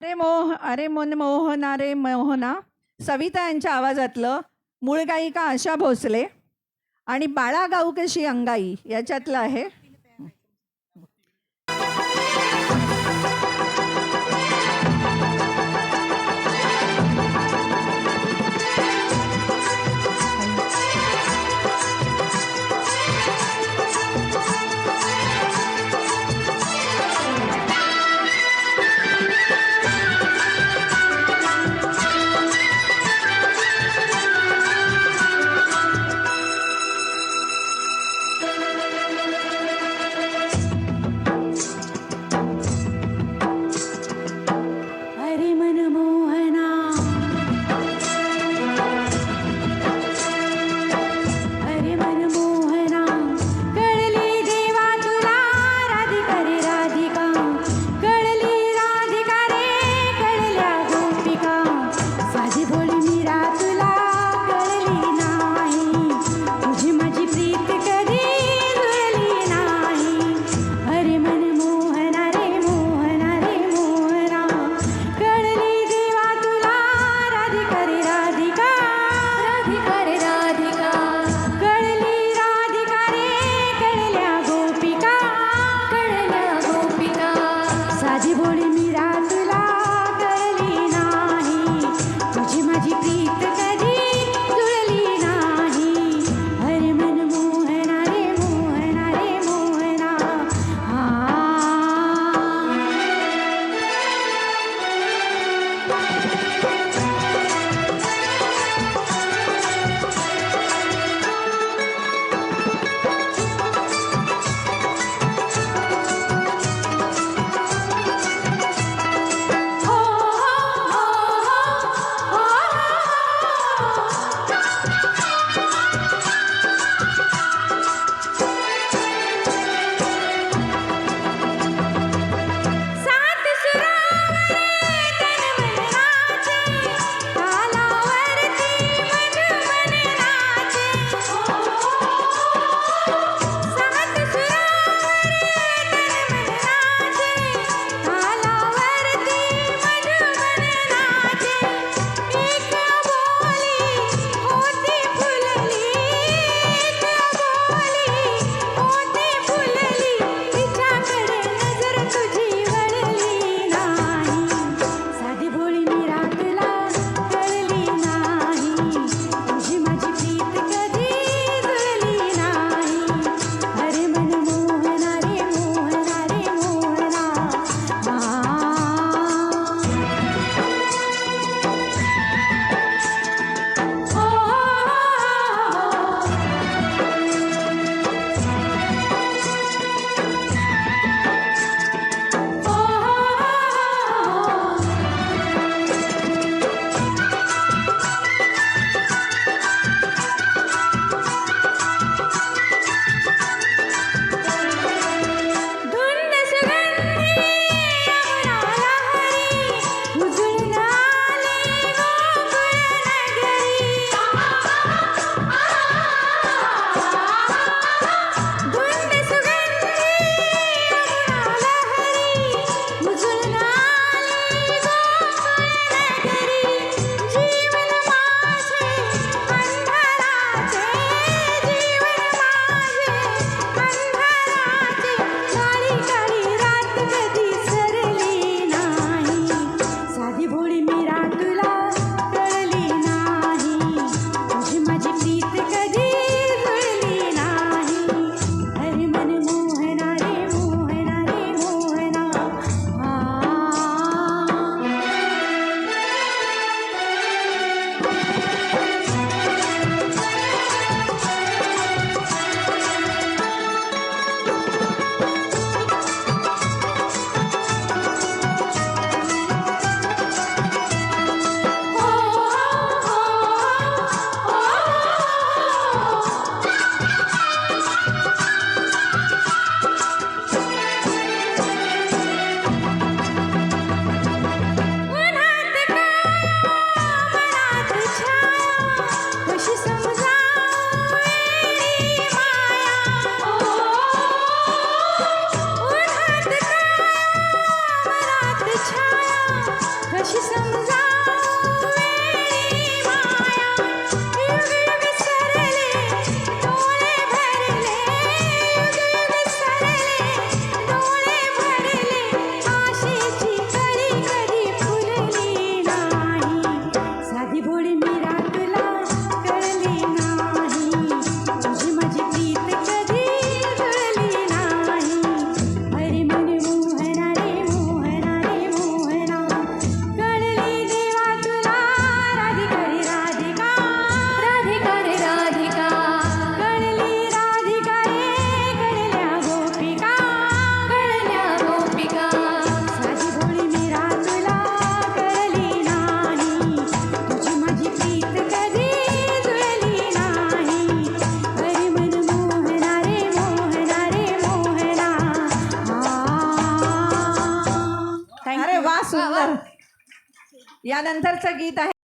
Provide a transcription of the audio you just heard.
अरे मोह अरे मन मोहना रे मोहना सविता यांच्या आवाजातलं मूळ गायिका आशा भोसले आणि बाळा गाऊ कशी अंगाई याच्यातलं आहे. রাধিকা यानंतरचं गीत आहे